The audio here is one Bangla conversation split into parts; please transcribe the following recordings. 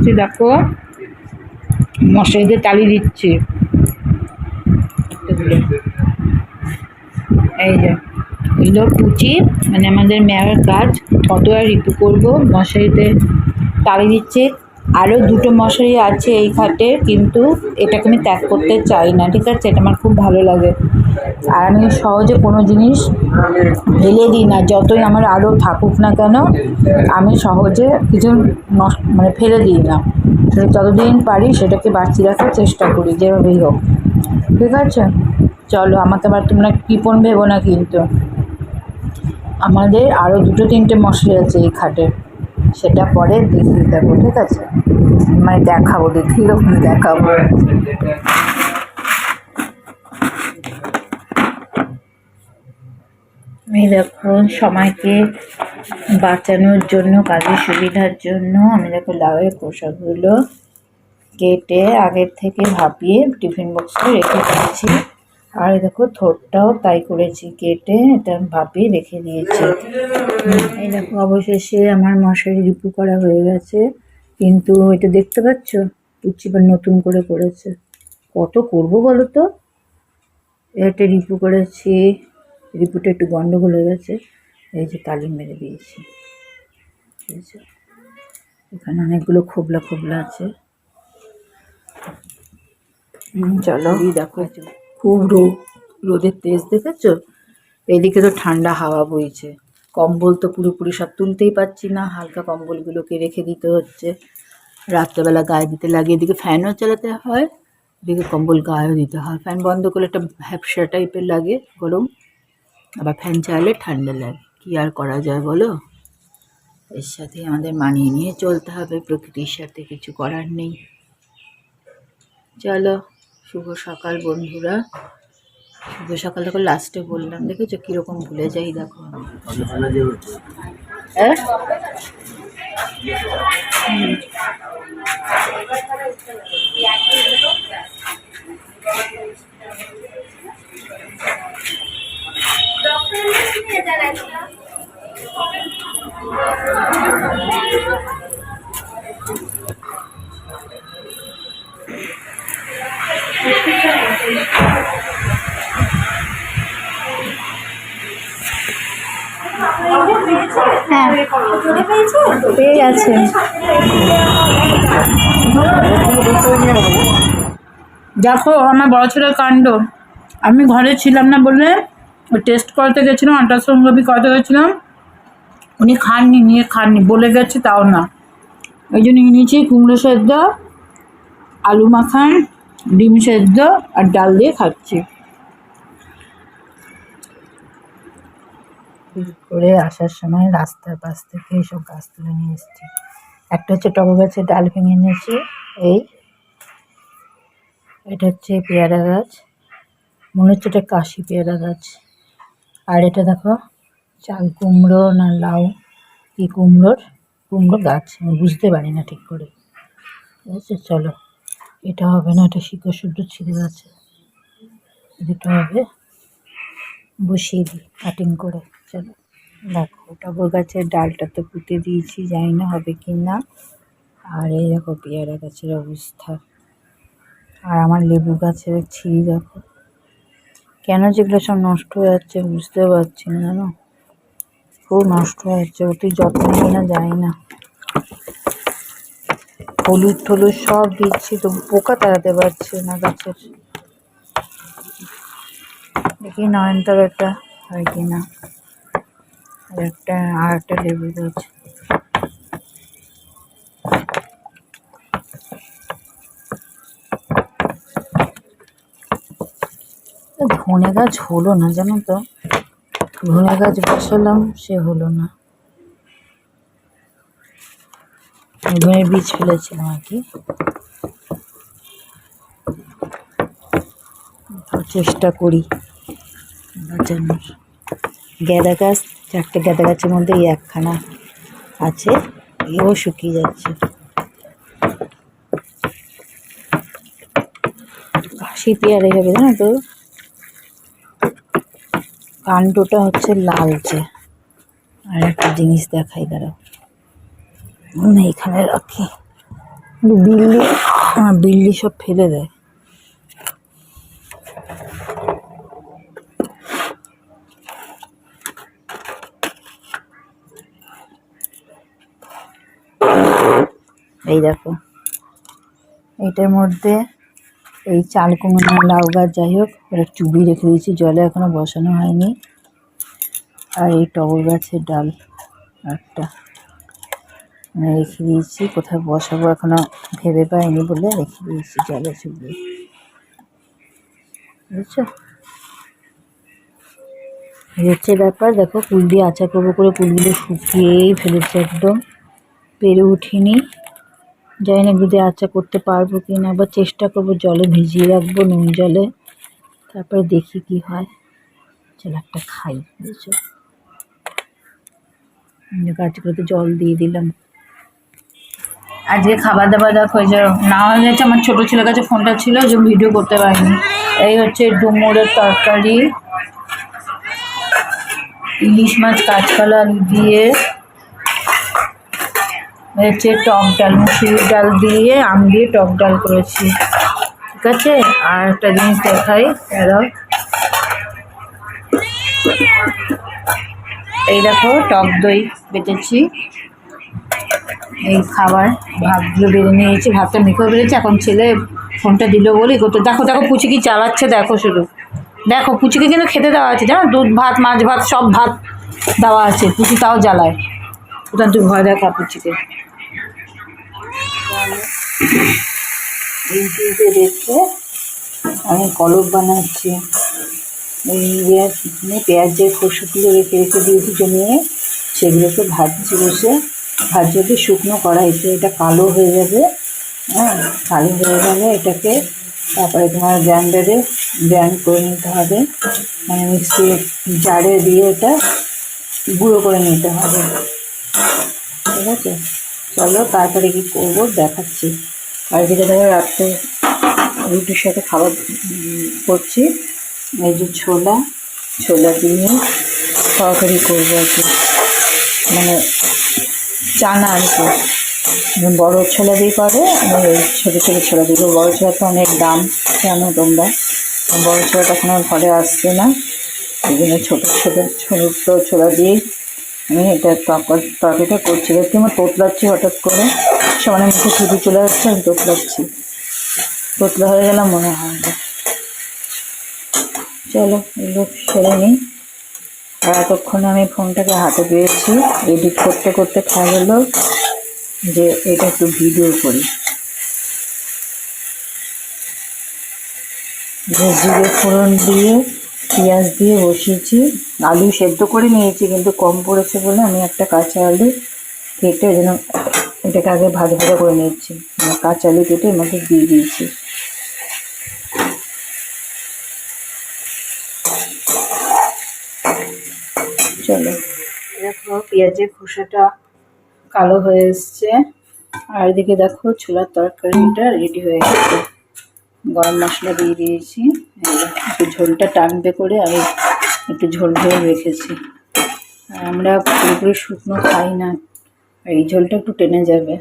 করছি দেখো। মশারিতে তালি দিচ্ছি। এই যে, এগুলো কুচি মানে আমাদের মেয়ের কাজ। কত আর রিপু করব। মশারিতে তালি দিচ্ছে। আরও দুটো মশারি আছে এই খাটে, কিন্তু এটাকে আমি ত্যাগ করতে চাই না, ঠিক আছে? এটা আমার খুব ভালো লাগে। আর আমি সহজে কোনো জিনিস ফেলে দিই না, যতই আমার আরও থাকুক না কেন, আমি সহজে কিছু মানে ফেলে দিই না। যতদিন পারি সেটাকে বাঁচিয়ে রাখার চেষ্টা করি, যেভাবেই হোক। ঠিক আছে? চলো, আমাকে আবার তোমরা কৃপণ ভেবো না কিন্তু। আমাদের আরও দুটো তিনটে মশলা আছে এই খাটে। সেটা পরে দেখিয়ে দেবো, ঠিক আছে? মানে দেখাবো, দেখিয়ে দেবো, দেখাবো। আমি দেখো সময়কে বাঁচানোর জন্য, কাজের সুবিধার জন্য, আমি দেখো লাউয়ের পোশাকগুলো কেটে আগের থেকে ভাপিয়ে টিফিন বক্সে রেখে দিয়েছি। আর এই দেখো থোরটাও তাই করেছি কেটে এটা ভাপিয়ে রেখে দিয়েছি। এই দেখো অবশেষে আমার মশারি রিপু করা হয়ে গেছে। কিন্তু এটা দেখতে পাচ্ছ? পুচি বা নতুন করে করেছে। কত করব বলো তো? এটা রিপু করেছি। রিপুটা একটু গন্ডগোল হয়ে গেছে। এই যে তালি মেরে দিয়েছি? এখানে অনেকগুলো খোবলা খোবলা আছে। চলো। দেখো। খুব রোদ রোদের তেজ দেখেছ? এদিকে তো ঠান্ডা হাওয়া বইছে। কম্বল তো পুরোপুরি সব তুলতেই পারছি না, হালকা কম্বলগুলোকে রেখে দিতে হচ্ছে। রাত্রেবেলা গায়ে দিতে লাগে এদিকে ফ্যানও চালাতে হয়, এদিকে কম্বল গায়েও দিতে হয়। ফ্যান বন্ধ করলে একটা ভ্যাপসা টাইপের লাগে, গরম। আবার ফ্যান চালালে ঠান্ডা লাগে। কী আর করা যায় বলো? এর সাথে আমাদের মানিয়ে নিয়ে চলতে হবে, প্রকৃতির সাথে কিছু করার নেই। চলো। শুভ সকাল বন্ধুরা। শুভ সকাল তখন লাস্টে বললাম। দেখেছ কীরকম ভুলে যাই দেখো হ্যাঁ? হ্যাঁ। দেখো আমার বড় ছেলের কাণ্ড। আমি ঘরে ছিলাম না বলে টেস্ট করতে গেছিলাম আল্ট্রাসোনোগ্রাফি করতে গেছিলাম। উনি খাননি, নিয়ে খাননি, বলে গেছে তাও না। ওই জন্য নিয়েছি কুমড়ো সেদ্ধ, আলু মাখান, ডিম সেদ্ধ আর ডাল দিয়ে খাচ্ছি। করে আসার সময় রাস্তার পাশ থেকে এইসব গাছ তুলে নিয়ে এসেছি। একটা হচ্ছে টগর গাছের ডাল ভেঙে এনেছি এই। এটা হচ্ছে পেয়ারা গাছ, মনে হচ্ছে এটা কাশি পেয়ারা গাছ। আর এটা দেখো, চাল কুমড়ো না লাউ, কি কুমড়োর? কুমড়ো গাছ বুঝতে পারি না ঠিক করে। ঠিক আছে চলো, এটা হবে না, এটা শিকড় শুদ্ধ ছিঁড়ে গেছে। দুটো হবে, বসিয়ে দিই কাটিং করে। চলো। দেখো টগর গাছের ডালটা তো পুঁতে দিয়েছি, জানি না হবে কি না। আর এই দেখো পেয়ারা গাছের অবস্থা। আর আমার লেবু গাছের ছিঁড়ি দেখো। কেন যেগুলো সব নষ্ট হয়ে যাচ্ছে বুঝতে পারছি না জানো। খুব নষ্ট হয়ে যাচ্ছে, অতি যত্ন নিই না যায় না। হলুদ টলুদ সব দিচ্ছি, তো পোকা তাড়াতে পারছে না গাছের। দেখি নয়নতারাটা হয় কি একটা আর একটা লেবু গাছ ধনে গাছ হলো না, জানো তো? ধনে গাছ বসালাম, সে হলো না। ধনের বীজ ফেলেছিলাম আর কি। চেষ্টা করি বাঁচানোর। গ্যাদা গাছ চারটে গ্যাদা গাছের মধ্যে, এই একখানা আছে, এও শুকিয়ে যাচ্ছে। কাশি পেয়ারে হবে, জানো তো? কাণ্ডটা হচ্ছে লালচে আর একটা জিনিস দেখাই, দাঁড়াও। এখানে রাখি। বিল্লি আমার বিল্লি সব ফেলে দেয়। এই দেখো। এটার মধ্যে এই চাল কুমড়ো লাউ গাছ, যাই হোক ওটা চুবি রেখে দিয়েছি, জলে এখনও বসানো হয়নি। আর এই টগর গাছের ডাল একটা রেখে দিয়েছি। কোথায় বসাবো এখনও ভেবে পাইনি বলে রেখে দিয়েছি, জলে চুবিয়ে। বুঝছ? হচ্ছে ব্যাপার। দেখো কুল দিয়ে আচার করব করে কুলগুলো শুকিয়েই ফেলেছে একদম। পেরে উঠিনি। জানি না যদি আচার করতে পারব কি না বা চেষ্টা করব জলে ভিজিয়ে রাখব নুন জলে। তারপরে দেখি কি হয়। চল একটা খাই, বুঝছ? গাছগুলোতে জল দিয়ে দিলাম। আজকে খাবার দাবার দেখো যে না হয়ে গেছে আমার ছোটো ছেলের কাছে ফোনটা ছিল যে ভিডিও করতে পারিনি। এই হচ্ছে ডুমুরের তরকারি। ইলিশ মাছ কাঁচকলা দিয়ে হচ্ছে টক ডাল মুসুরির ডাল দিয়ে আম দিয়ে টক ডাল করেছি। ঠিক আছে? আর একটা জিনিস দেখাই এরাও এই দেখো, টক দই বেটেছি। এই খাবার ভাতগুলো বেড়ে নিয়েছি ভাতটা মেখেও বেড়েছি এখন ছেলে ফোনটা দিল বলেই করতে, দেখো দেখো, পুচি কি চালাচ্ছে, দেখো শুধু। দেখো, পুচিকে কিন্তু খেতে দেওয়া আছে জানো? দুধ ভাত, মাছ ভাত, সব ভাত দেওয়া আছে, পুচি তাও জ্বালায়। ওটা তুই ভয় দেখা পুচিকে? ইউটিউবে দেখে আমি কলপ বানাচ্ছি। এই ইয়ে মানে পেঁয়াজের খোসাগুলো রেখে রেখে দিয়েছি জমিয়ে। সেগুলোকে ভাজছি বসে। ভাজতে শুকনো কড়াইতে, এটা কালো হয়ে যাবে হ্যাঁ? কালো হয়ে গেলে এটাকে তারপরে তোমার গ্রাইন্ডারে গ্রাইন্ড করে নিতে হবে। মানে মিক্সি জারে দিয়ে এটা গুঁড়ো করে নিতে হবে। ঠিক আছে? চলো তারপরে কি করব, দেখাচ্ছি। আর যেটা ধরো রাত্রে রুটির সাথে খাবার করছি। এই যে ছোলা ছোলা দিয়ে তরকারি করব আর কি। মানে চানা আর কি। যেমন বড় ছোলা দিয়ে করে আবার এই ছোটো ছোটো ছোলা দিয়ে। বড় ছোলা তো অনেক দাম জানো তোমরা? বড় ছোলাটা এখন আর ঘরে আসছে না। এই জন্য ছোটো ছোটো ছোটো ছোলা দিয়েই আমি এটা তরকার তরকারিটা করছি। দেখতে আমার তোতলাচ্ছি হঠাৎ করে। সমানে মুখে ছুটি চলে যাচ্ছে আমি তোতলাচ্ছি। তোতলা হয়ে গেলাম, মনে হয়। চলো, এগুলো সেরে নিই। আর এতক্ষণে আমি ফোনটাকে হাতে পেয়েছি এডিট করতে করতে খেয়াল হলো যে এটা একটু ভিডিও করি। জিরে ফোড়ন দিয়ে পেঁয়াজ দিয়ে বসিয়েছি। আলু সেদ্ধ করে নিয়েছি, কিন্তু কম পড়েছে বলে আমি একটা কাঁচা আলু কেটে যেন এটাকে আগে ভাজা ভাজা করে মানে কাঁচা আলু কেটে এর দিয়ে দিয়েছি। চলো। দেখো পেঁয়াজের খোসাটা কালো হয়ে এসছে। আর এদিকে দেখো ছোলার তরকারিটা রেডি হয়ে গেছে। গরম মশলা দিয়ে দিয়েছি। একটু ঝোলটা টানবে করে আমি একটু ঝোল ঝোল রেখেছি। আমরা পুরোপুরি শুকনো খাই না। এই ঝোলটা একটু টেনে যাবে।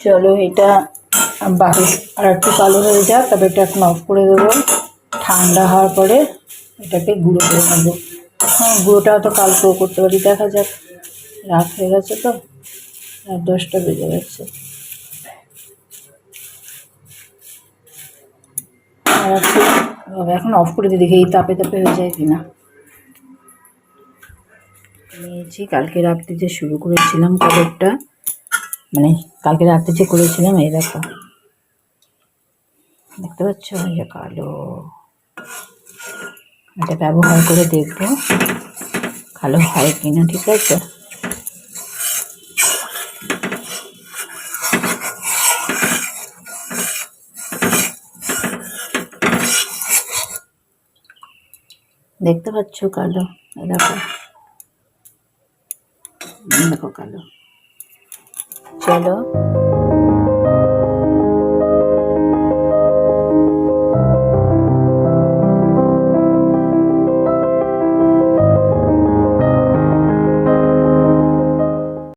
চলো এটা বাকি আর একটু কালো হয়ে যাক, তবে এটা এখন অফ করে দেবো। ঠান্ডা হওয়ার পরে এটাকে গুঁড়ো করে নেব। হ্যাঁ গুঁড়োটাও তো কালকেও করতে পারি, দেখা যাক। রাত হয়ে গেছে তো রাত দশটা বেজে গেছে। হবে, এখন অফ করে দিয়ে দেখি এই তাপে তাপে হয়ে যায় কিনা। নিয়েছি কালকে রাত্রে যে শুরু করেছিলাম কাপড়টা মানে কালকে রাত্রে যে করেছিলাম এই দেখো। দেখতে পাচ্ছ? যে কালো। এটা ব্যবহার করে দেখব কালো হয় কিনা ঠিক আছে? দেখতে পাচ্ছ কালো এই দেখো এই দেখো কালো চলো